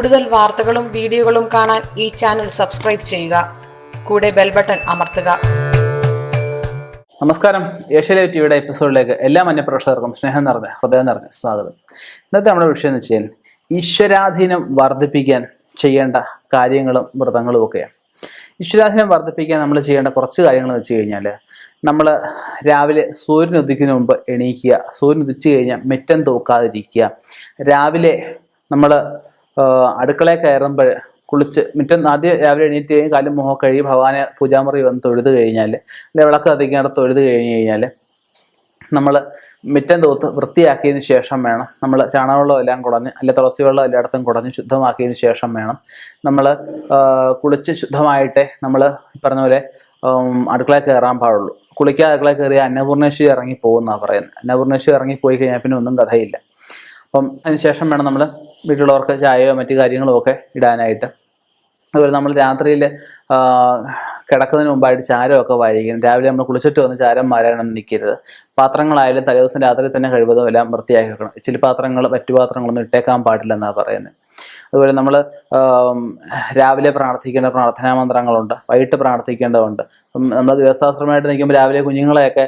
കൂടുതൽ വാർത്തകളും വീഡിയോകളും കാണാൻ ഈ ചാനൽ സബ്സ്ക്രൈബ് ചെയ്യുക. കൂടെ ബെൽ ബട്ടൺ അമർത്തുക. നമസ്കാരം. ഏഷ്യാലേ ടിവിയുടെ എപ്പിസോഡിലേക്ക് എല്ലാ മന്യപ്രേക്ഷകർക്കും സ്നേഹം നിറഞ്ഞ ഹൃദയം നിറഞ്ഞ സ്വാഗതം. ഇന്നത്തെ നമ്മുടെ വിഷയം എന്ന് വെച്ചാൽ ഈശ്വരാധീനം വർദ്ധിപ്പിക്കാൻ ചെയ്യേണ്ട കാര്യങ്ങളും വ്രതങ്ങളും ഒക്കെയാണ്. ഈശ്വരാധീനം വർദ്ധിപ്പിക്കാൻ നമ്മൾ ചെയ്യേണ്ട കുറച്ച് കാര്യങ്ങൾ വെച്ച് കഴിഞ്ഞാൽ നമ്മൾ രാവിലെ സൂര്യൻ മുമ്പ് എണീക്കുക സൂര്യൻ ഉദിച്ചു കഴിഞ്ഞാൽ മെറ്റം തൂക്കാതിരിക്കുക രാവിലെ നമ്മൾ അടുക്കളയിൽ കയറുമ്പോൾ കുളിച്ച് മുറ്റം ആദ്യം രാവിലെ എണീറ്റ് കഴിഞ്ഞ് കാലും മുഖം കഴുകി ഭഗവാനെ പൂജാമുറി വന്ന് തൊഴുത് കഴിഞ്ഞാൽ അല്ലെ വിളക്ക് കത്തിക്കാണ്ട് തൊഴുത് കഴിഞ്ഞ് കഴിഞ്ഞാൽ നമ്മൾ മുറ്റം തൂത്ത് വൃത്തിയാക്കിയതിന് ശേഷം വേണം നമ്മൾ ചാണകവെള്ളം എല്ലാം കുടഞ്ഞ് അല്ലെ തുളസി വെള്ളം എല്ലായിടത്തും കുടഞ്ഞ് ശുദ്ധമാക്കിയതിന് ശേഷം വേണം നമ്മൾ കുളിച്ച് ശുദ്ധമായിട്ടേ നമ്മൾ പറഞ്ഞ പോലെ അടുക്കളയിൽ കയറാൻ പാടുള്ളൂ. കുളിക്കാതെ അടുക്കളയിൽ കയറിയ അന്നപൂർണേശ്വരി ഇറങ്ങി പോകുന്നതാണ് പറയുന്നത്. അന്നപൂർണേശ്വരി ഇറങ്ങി പോയി കഴിഞ്ഞാൽ പിന്നെ ഒന്നും കഥയില്ല. അപ്പം അതിനുശേഷം വേണം നമ്മൾ വീട്ടിലുള്ളവർക്ക് ചായയോ മറ്റു കാര്യങ്ങളോ ഒക്കെ ഇടാനായിട്ട്. അതുപോലെ നമ്മൾ രാത്രിയിൽ കിടക്കുന്നതിന് മുമ്പായിട്ട് ചാരമൊക്കെ വാഴിക്കണം രാവിലെ നമ്മൾ കുളിച്ചിട്ട് വന്ന് ചാരം മാരാനൊന്നും നിൽക്കരുത്. പാത്രങ്ങളായാലും തലേദിവസം രാത്രി തന്നെ കഴിവതും എല്ലാം വൃത്തിയാക്കി വെക്കണം. ഇച്ചിരി പാത്രങ്ങൾ മറ്റു പാത്രങ്ങളൊന്നും ഇട്ടേക്കാൻ പാടില്ലെന്നാണ് പറയുന്നത് അതുപോലെ നമ്മൾ രാവിലെ പ്രാർത്ഥിക്കേണ്ട പ്രാർത്ഥനാ മന്ത്രങ്ങളുണ്ട്. വൈകിട്ട് പ്രാർത്ഥിക്കേണ്ടതുണ്ട്. നമ്മൾ ഗൃഹസ്ഥാശ്രമമായിട്ട് നിൽക്കുമ്പോൾ രാവിലെ കുഞ്ഞുങ്ങളെയൊക്കെ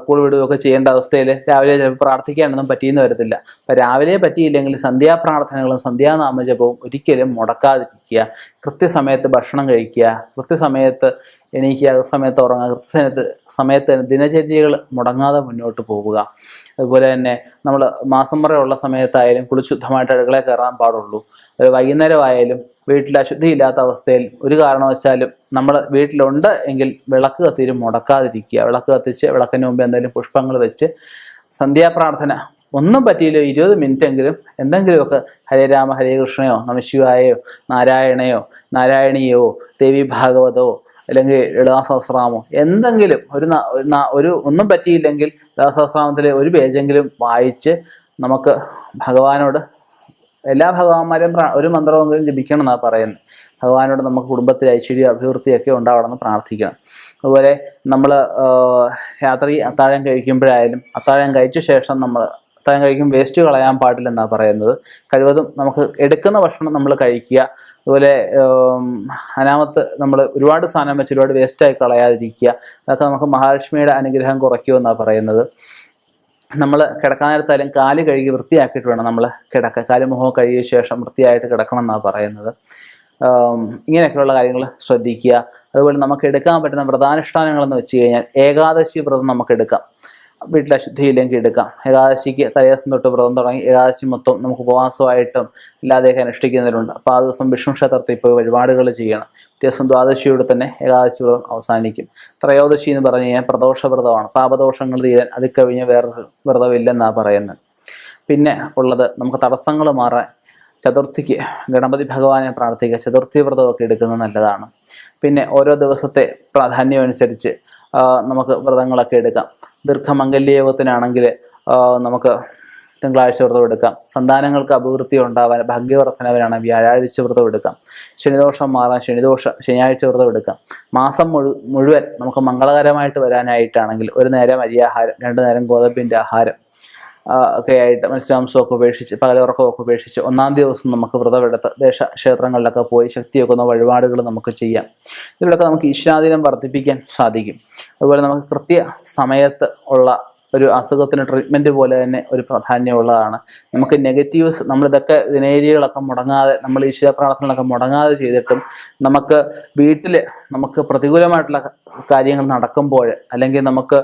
സ്കൂൾ വിടുകയൊക്കെ ചെയ്യേണ്ട അവസ്ഥയിൽ രാവിലെ പ്രാർത്ഥിക്കാനൊന്നും പറ്റിയെന്ന് വരത്തില്ല. അപ്പം രാവിലെ പറ്റിയില്ലെങ്കിൽ സന്ധ്യാപ്രാർത്ഥനകളും സന്ധ്യാനാമജപവും ഒരിക്കലും മുടക്കാതിരിക്കുക. കൃത്യസമയത്ത് ഭക്ഷണം കഴിക്കുക. കൃത്യസമയത്ത് എണീക്കുക. സമയത്ത് ഉറങ്ങുക. കൃത്യസമയത്ത് സമയത്ത് ദിനചര്യകൾ മുടങ്ങാതെ മുന്നോട്ട് പോവുക അതുപോലെ തന്നെ നമ്മൾ മാസം മുറയുള്ള സമയത്തായാലും കുളിശുദ്ധമായിട്ട് അടുക്കളയിൽ കയറാൻ പാടുള്ളൂ. വൈകുന്നേരമായാലും വീട്ടിൽ അശുദ്ധിയില്ലാത്ത അവസ്ഥയിൽ ഒരു കാരണവശാലും നമ്മൾ വീട്ടിലുണ്ട് എങ്കിൽ വിളക്ക് കത്തിരും മുടക്കാതിരിക്കുക. വിളക്ക് കത്തിച്ച് വിളക്കിന് മുമ്പ് എന്തെങ്കിലും പുഷ്പങ്ങൾ വെച്ച് സന്ധ്യാപ്രാർത്ഥന ഒന്നും പറ്റിയില്ല. ഇരുപത് മിനിറ്റ് എങ്കിലും എന്തെങ്കിലുമൊക്കെ ഹരേ രാമ ഹരേ കൃഷ്ണയോ നമശിവായോ നാരായണയോ നാരായണീയോ ദേവി ഭാഗവതോ അല്ലെങ്കിൽ ലളിതാസഹസ്രാമോ എന്തെങ്കിലും ഒരു ഒരു ഒന്നും പറ്റിയില്ലെങ്കിൽ ലളിതാസഹസ്രാമത്തിലെ ഒരു പേജെങ്കിലും വായിച്ച് നമുക്ക് ഭഗവാനോട് എല്ലാ ഭഗവാന്മാരും ഒരു മന്ത്രമെങ്കിലും ജപിക്കണം എന്നാണ് പറയുന്നത്. ഭഗവാനോട് നമുക്ക് കുടുംബത്തിൽ ഐശ്വര്യം അഭിവൃദ്ധിയൊക്കെ ഉണ്ടാവണമെന്ന് പ്രാർത്ഥിക്കണം. അതുപോലെ നമ്മൾ രാത്രി അത്താഴം കഴിക്കുമ്പോഴായാലും അത്താഴം കഴിച്ച ശേഷം നമ്മൾ അത്താഴം കഴിക്കും വേസ്റ്റ് കളയാൻ പാടില്ലെന്നാണ് പറയുന്നത്. കഴിവതും നമുക്ക് എടുക്കുന്ന ഭക്ഷണം നമ്മൾ കഴിക്കുക. അതുപോലെ അനാമത്ത് നമ്മൾ ഒരുപാട് സാധനം വെച്ച് ഒരുപാട് വേസ്റ്റായി കളയാതിരിക്കുക. അതൊക്കെ നമുക്ക് മഹാലക്ഷ്മിയുടെ അനുഗ്രഹം കുറയ്ക്കുമെന്നാണ് പറയുന്നത്. നമ്മൾ കിടക്കാൻ നേരത്തായാലും കാൽ കഴുകി വൃത്തിയാക്കിയിട്ട് വേണം നമ്മൾ കിടക്ക. കാൽ മുഖം കഴുകിയ ശേഷം വൃത്തിയായിട്ട് കിടക്കണം എന്നാണ് പറയുന്നത്. ഇങ്ങനെയൊക്കെയുള്ള കാര്യങ്ങൾ ശ്രദ്ധിക്കുക. അതുപോലെ നമുക്ക് എടുക്കാൻ പറ്റുന്ന വ്രതാനുഷ്ഠാനങ്ങളെന്ന് വെച്ച് കഴിഞ്ഞാൽ ഏകാദശി വ്രതം നമുക്ക് എടുക്കാം. വീട്ടിൽ അശുദ്ധിയില്ലെങ്കിൽ എടുക്കാം. ഏകാദശിക്ക് തലേദിവസം തൊട്ട് വ്രതം തുടങ്ങി ഏകാദശി മൊത്തം നമുക്ക് ഉപവാസമായിട്ടും ഇല്ലാതെയൊക്കെ അനുഷ്ഠിക്കുന്നവരുണ്ട്. അപ്പോൾ ആ ദിവസം വിഷ്ണു ക്ഷേത്രത്തിൽ പോയി വഴിപാടുകൾ ചെയ്യണം. ദിവസം ദ്വാദശിയോടെ തന്നെ ഏകാദശി വ്രതം അവസാനിക്കും. ത്രയോദശി എന്ന് പറഞ്ഞു കഴിഞ്ഞാൽ പ്രദോഷ വ്രതമാണ്. പാപദോഷങ്ങൾ തീരാൻ അത് കഴിഞ്ഞ് വേറൊരു വ്രതമില്ലെന്നാണ് പറയുന്നത്. പിന്നെ ഉള്ളത് നമുക്ക് തടസ്സങ്ങൾ മാറാൻ ചതുർത്ഥിക്ക് ഗണപതി ഭഗവാനെ പ്രാർത്ഥിക്കുക. ചതുർത്ഥി വ്രതമൊക്കെ എടുക്കുന്നത് നല്ലതാണ്. പിന്നെ ഓരോ ദിവസത്തെ പ്രാധാന്യം അനുസരിച്ച് നമുക്ക് വ്രതങ്ങളൊക്കെ എടുക്കാം. ദീർഘമംഗല്യയോഗത്തിനാണെങ്കിൽ നമുക്ക് തിങ്കളാഴ്ച വ്രതം എടുക്കാം. സന്താനങ്ങൾക്ക് അഭിവൃദ്ധി ഉണ്ടാവാൻ ഭാഗ്യവർദ്ധനവനാണ് വ്യാഴാഴ്ച വ്രതം എടുക്കാം. ശനിദോഷം മാറാൻ ശനിദോഷ ശനിയാഴ്ച വ്രതം എടുക്കാം. മാസം മുഴു മുഴുവൻ നമുക്ക് മംഗളകരമായിട്ട് വരാനായിട്ടാണെങ്കിൽ ഒരു നേരം അരിയാഹാരം രണ്ട് നേരം ഗോതമ്പിന്റെ ആഹാരം ഒക്കെ ആയിട്ട് മത്സ്യാംശമൊക്കെ ഉപേക്ഷിച്ച് പകലുറക്കമൊക്കെ ഉപേക്ഷിച്ച് ഒന്നാം ദിവസം നമുക്ക് വ്രതമെടുത്ത് ദേശ ക്ഷേത്രങ്ങളിലൊക്കെ പോയി ശക്തിയൊക്കുന്ന വഴിപാടുകൾ നമുക്ക് ചെയ്യാം. ഇതിലൊക്കെ നമുക്ക് ഈശ്വരാധീനം വർദ്ധിപ്പിക്കാൻ സാധിക്കും. അതുപോലെ നമുക്ക് കൃത്യ സമയത്ത് ഉള്ള ഒരു അസുഖത്തിന് ട്രീറ്റ്മെന്റ് പോലെ തന്നെ ഒരു പ്രാധാന്യമുള്ളതാണ്. നമുക്ക് നെഗറ്റീവ്സ് നമ്മളിതൊക്കെ ദിനേരികളൊക്കെ മുടങ്ങാതെ നമ്മൾ ഈശ്വര പ്രാർത്ഥനകളൊക്കെ മുടങ്ങാതെ ചെയ്തിട്ടും നമുക്ക് വീട്ടിൽ നമുക്ക് പ്രതികൂലമായിട്ടുള്ള കാര്യങ്ങൾ നടക്കുമ്പോൾ അല്ലെങ്കിൽ നമുക്ക്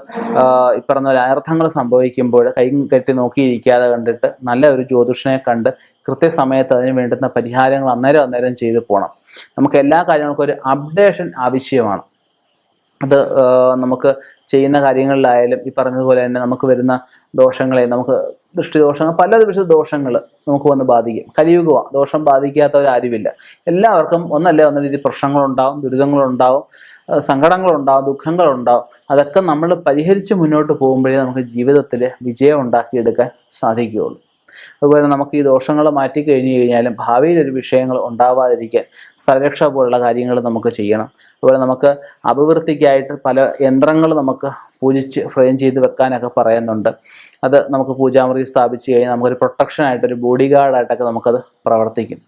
ഈ പോലെ അനർത്ഥങ്ങൾ സംഭവിക്കുമ്പോൾ കൈ കെട്ടി നോക്കിയിരിക്കാതെ കണ്ടിട്ട് നല്ല ഒരു ജ്യോതിഷനെ കണ്ട് കൃത്യസമയത്ത് അതിന് വേണ്ടുന്ന പരിഹാരങ്ങൾ അന്നേരം അന്നേരം ചെയ്തു പോകണം നമുക്ക് എല്ലാ കാര്യങ്ങൾക്കും ഒരു അപ്ഡേഷൻ ആവശ്യമാണ്. അത് നമുക്ക് ചെയ്യുന്ന കാര്യങ്ങളിലായാലും ഈ പറഞ്ഞതുപോലെ തന്നെ നമുക്ക് വരുന്ന ദോഷങ്ങളെ നമുക്ക് ദൃഷ്ടിദോഷങ്ങൾ പല വിധ ദോഷങ്ങൾ നമുക്ക് വന്ന് ബാധിക്കും. കലിയുഗമാണ് ദോഷം ബാധിക്കാത്തവരാരുമില്ല എല്ലാവർക്കും ഒന്നല്ലേ ഒന്ന രീതി പ്രശ്നങ്ങളുണ്ടാവും ദുരിതങ്ങളുണ്ടാവും സങ്കടങ്ങളുണ്ടാവും ദുഃഖങ്ങളുണ്ടാവും. അതൊക്കെ നമ്മൾ പരിഹരിച്ച് മുന്നോട്ട് പോകുമ്പോഴേ നമുക്ക് ജീവിതത്തിൽ വിജയം ഉണ്ടാക്കിയെടുക്കാൻ സാധിക്കുകയുള്ളൂ. അതുപോലെ നമുക്ക് ഈ ദോഷങ്ങൾ മാറ്റി കഴിഞ്ഞു കഴിഞ്ഞാലും ഭാവിയിൽ ഒരു വിഷയങ്ങൾ ഉണ്ടാവാതിരിക്കാൻ സ്ഥലരക്ഷ പോലുള്ള കാര്യങ്ങൾ നമുക്ക് ചെയ്യണം. അതുപോലെ നമുക്ക് അഭിവൃദ്ധിക്കായിട്ട് പല യന്ത്രങ്ങൾ നമുക്ക് പൂജിച്ച് ഫ്രെയിം ചെയ്ത് വെക്കാനൊക്കെ പറയുന്നുണ്ട്. അത് നമുക്ക് പൂജാമുറി സ്ഥാപിച്ച് കഴിഞ്ഞാൽ നമുക്കൊരു പ്രൊട്ടക്ഷൻ ആയിട്ട് ഒരു ബോഡി ഗാർഡായിട്ടൊക്കെ നമുക്കത് പ്രവർത്തിക്കും.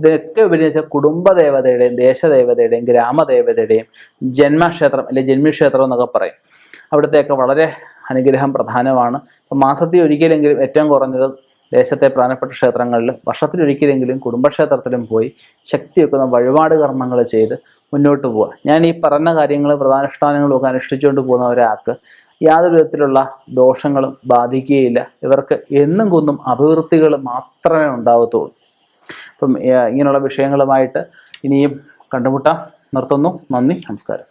ഇതിനൊക്കെ ഉപയോഗിച്ച കുടുംബദേവതയുടെയും ദേശദേവതയുടെയും ഗ്രാമദേവതയുടെയും ജന്മക്ഷേത്രം അല്ലെങ്കിൽ ജന്മിക്ഷേത്രം എന്നൊക്കെ പറയും. അവിടുത്തെയൊക്കെ വളരെ അനുഗ്രഹം പ്രധാനമാണ്. മാസത്തിൽ ഒരിക്കലെങ്കിലും ഏറ്റവും കുറഞ്ഞത് ദേശത്തെ പ്രധാനപ്പെട്ട ക്ഷേത്രങ്ങളിൽ വർഷത്തിലൊരിക്കലെങ്കിലും കുടുംബക്ഷേത്രത്തിലും പോയി ശക്തി വെക്കുന്ന വഴിപാട് കർമ്മങ്ങൾ ചെയ്ത് മുന്നോട്ട് പോവുക. ഞാൻ ഈ പറഞ്ഞ കാര്യങ്ങൾ പ്രധാനുഷ്ഠാനങ്ങളും ഒക്കെ അനുഷ്ഠിച്ചുകൊണ്ട് പോകുന്ന ഒരാൾക്ക് യാതൊരു വിധത്തിലുള്ള ദോഷങ്ങളും ബാധിക്കുകയില്ല. ഇവർക്ക് എന്നും കുന്നും അഭിവൃദ്ധികൾ മാത്രമേ ഉണ്ടാകത്തുള്ളൂ അപ്പം ഇങ്ങനെയുള്ള വിഷയങ്ങളുമായിട്ട് ഇനിയും കണ്ടുമുട്ടാം. നിർത്തുന്നു. നന്ദി. നമസ്കാരം.